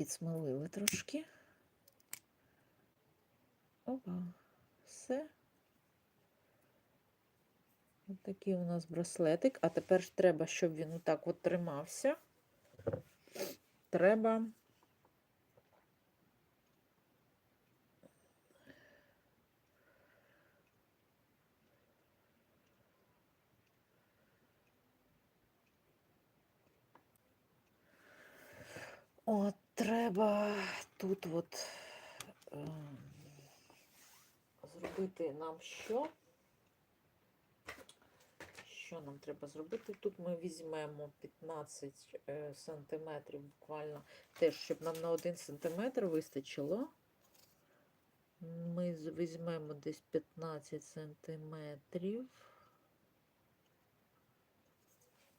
підсмалили трошки. Опа, все. Ось такий у нас браслетик. А тепер ж треба, щоб він отак от тримався. Треба. От, треба тут от ем, зробити нам що? Що нам треба зробити? Тут ми візьмемо 15 е, сантиметрів буквально, теж, щоб нам на 1 сантиметр вистачило. Ми візьмемо десь 15 сантиметрів.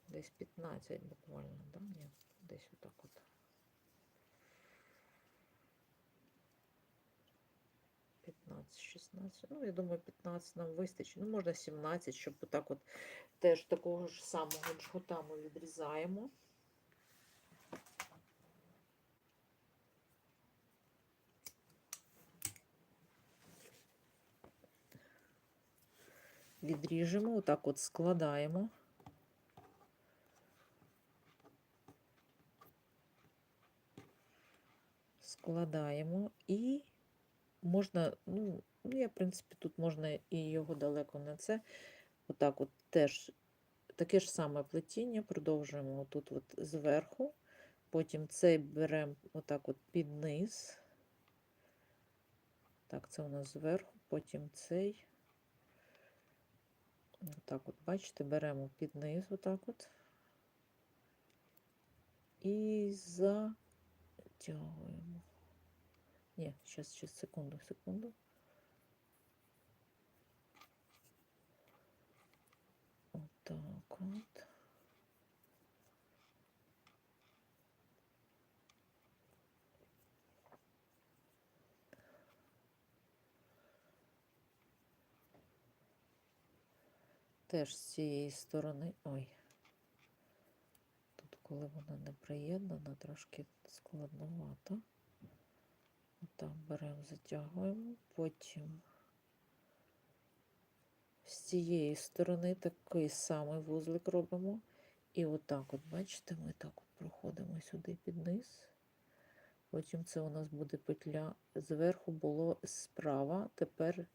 Десь 15 буквально, да? Ні, десь отак от. П'ятнадцять, 16. Ну, я думаю, 15 нам вистачить. Ну, можна 17, щоб отак от теж такого ж самого джгута ми відрізаємо. Відріжемо, отак от складаємо. Складаємо і можна, ну, ну, я, в принципі, тут можна і його далеко не це. Отак от теж таке ж саме плетіння, продовжуємо тут от зверху, потім цей беремо отак от під низ. Так, це у нас зверху, потім цей. Отак от, бачите, беремо під низ, отак от. І затягуємо. Ні, зараз, зараз, секунду, секунду. Отак от. Теж з цієї сторони. Ой. Тут, коли вона не приєднана, трошки складновато. Отак беремо, затягуємо, потім з цієї сторони такий самий вузлик робимо. І отак, от, бачите, ми так от проходимо сюди під низ. Потім це у нас буде петля. Зверху було справа, тепер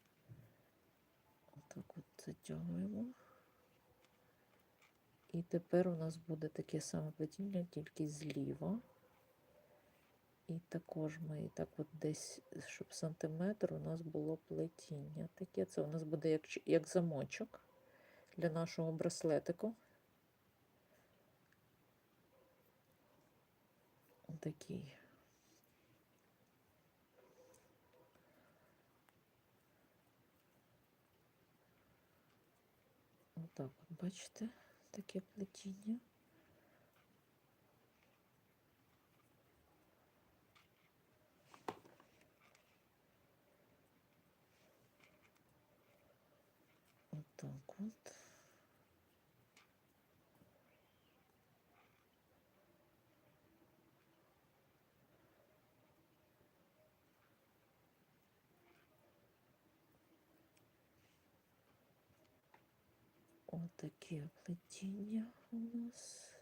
отак от затягуємо. І тепер у нас буде таке саме плетіння, тільки зліва. І також ми так от десь, щоб сантиметр у нас було плетіння. Таке це у нас буде як, як замочок для нашого браслетику. Такий. Отак от, бачите, таке плетіння. Отак от. Отаке плетіння у нас.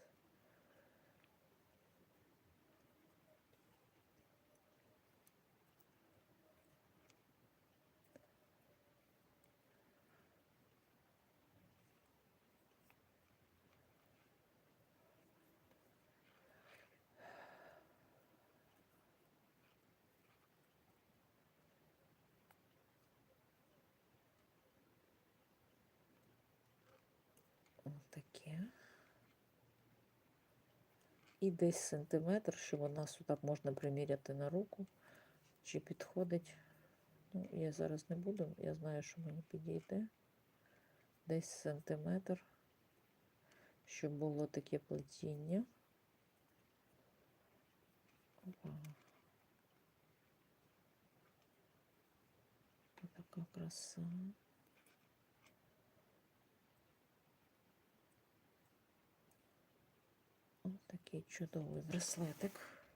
І десь сантиметр, щоб у нас отак можна приміряти на руку, чи підходить. Ну, я зараз не буду, я знаю, що мені підійде. Десь сантиметр, щоб було таке плетіння. Така краса. Ось такий чудовий браслетик.